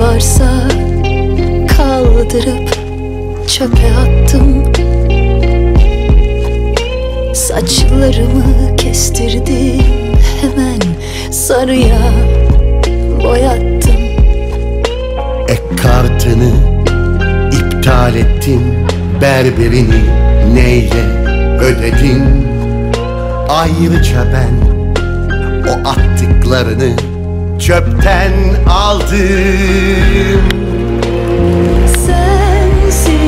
varsa kaldırıp çöpe attım. Saçlarımı kestirdim hemen sarıya boyattım. Ek kartını iptal ettim Berberini neyle ödedin? Ayrıca ben o attıklarını çöpten aldım.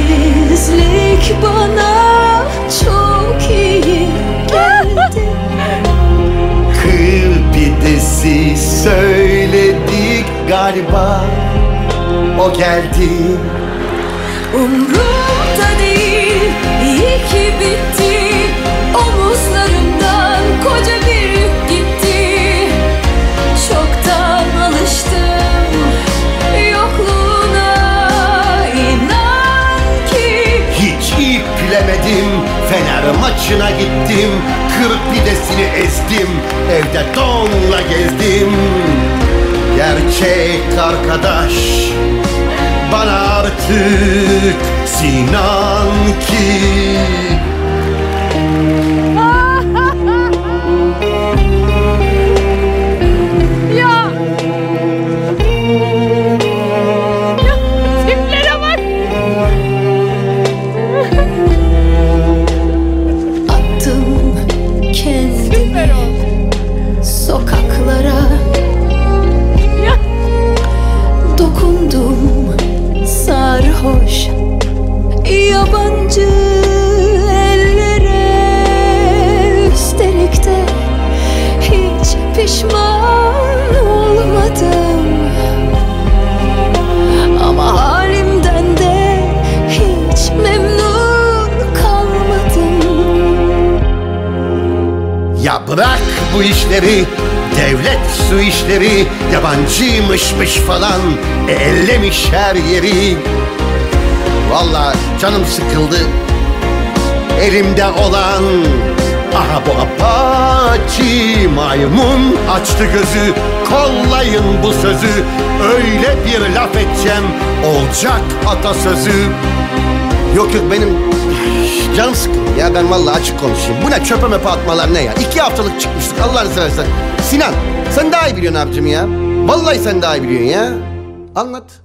Sensizlik bana çok iyi geldi. Kır pidesi söyledik galiba. O geldi. Umrumda değil iyi ki bitti iplemedim Fener maçına gittim. Kır pidesini ezdim. Evde donla gezdim. Gerçek arkadaş. Bana artık Sinan ki yabancı ellere Üstelik de hiç pişman olmadım. Ama halimden de hiç memnun kalmadım. Ya bırak bu işleri Devlet su işleri Yabancıymışmış falan e, Ellemiş her yeri Vallahi canım sıkıldı Elimde olan Aha bu apaçi maymun açtı gözü Kollayın bu sözü Öyle bir laf edeceğim Olacak atasözü Yok yok benim canım sıkıldı ya ben vallahi açık konuşayım. Bu ne çöpe möpe atmalar ne ya? İki haftalık çıkmıştık Allah'ını seversen. Sinan sen daha iyi biliyorsun abicim ya. Vallahi sen daha iyi biliyorsun ya. Anlat.